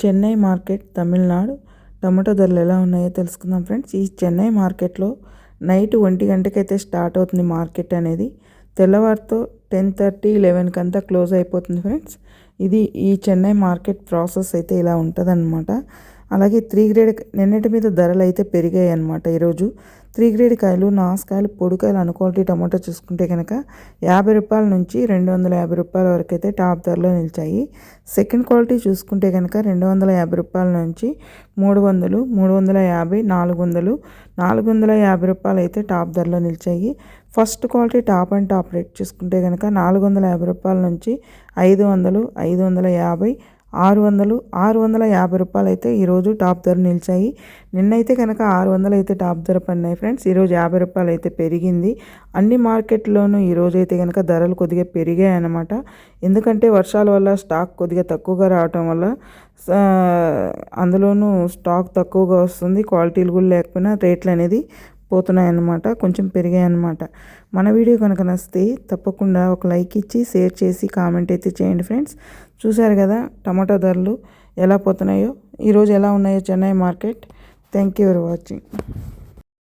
Chennai market Tamil Nadu. Tomato ధరలు ఎలా ఉన్నాయో తెలుసుకుందాం ఫ్రెండ్స్. ఈ చెన్నై మార్కెట్లో నైట్ ఒంటి గంటకైతే స్టార్ట్ అవుతుంది మార్కెట్ అనేది. తెల్లవారితో టెన్ థర్టీ లెవెన్కి అంతా క్లోజ్ అయిపోతుంది ఫ్రెండ్స్. ఇది ఈ చెన్నై మార్కెట్ ప్రాసెస్ అయితే ఇలా ఉంటుంది అలాగే త్రీ గ్రేడ్ నిన్నటి మీద ధరలు అయితే పెరిగాయి అనమాట ఈరోజు. త్రీ గ్రేడ్ కాయలు నాసుకాయలు పొడికాయలు అను క్వాలిటీ టమాటో చూసుకుంటే కనుక యాభై రూపాయల నుంచి రెండు వందల యాభై రూపాయల వరకు అయితే టాప్ ధరలో నిలిచాయి. సెకండ్ క్వాలిటీ చూసుకుంటే కనుక రెండు వందల యాభై రూపాయల నుంచి మూడు వందలు మూడు వందల యాభై నాలుగు వందలు నాలుగు వందల యాభై రూపాయలు అయితే టాప్ ధరలో నిలిచాయి. First quality top and top rate చూసుకుంటే కనుక నాలుగు వందల యాభై రూపాయల నుంచి ఐదు వందలు ఐదు వందల యాభై ఆరు వందలు ఆరు వందల యాభై రూపాయలు అయితే ఈరోజు టాప్ ధర నిలిచాయి. నిన్నైతే కనుక ఆరు వందలు అయితే టాప్ ధర పడినాయి ఫ్రెండ్స్. ఈరోజు యాభై రూపాయలు అయితే పెరిగింది. అన్ని మార్కెట్లోనూ ఈరోజు అయితే కనుక ధరలు కొద్దిగా పెరిగాయి అన్నమాట. ఎందుకంటే వర్షాల వల్ల స్టాక్ కొద్దిగా తక్కువగా రావటం వల్ల అందులోనూ స్టాక్ తక్కువగా వస్తుంది. క్వాలిటీలు కూడా లేకపోయినా రేట్లు అనేది పోతున్నాయి అన్నమాట కొంచెం పెరిగాయి అన్నమాట మన వీడియో కనుక నచ్చితే తప్పకుండా ఒక లైక్ ఇచ్చి షేర్ చేసి కామెంట్ అయితే చేయండి ఫ్రెండ్స్. చూశారు కదా టమాటా ధరలు ఎలా పోతున్నాయో ఈరోజు ఎలా ఉన్నాయో Chennai market. Thank you for watching.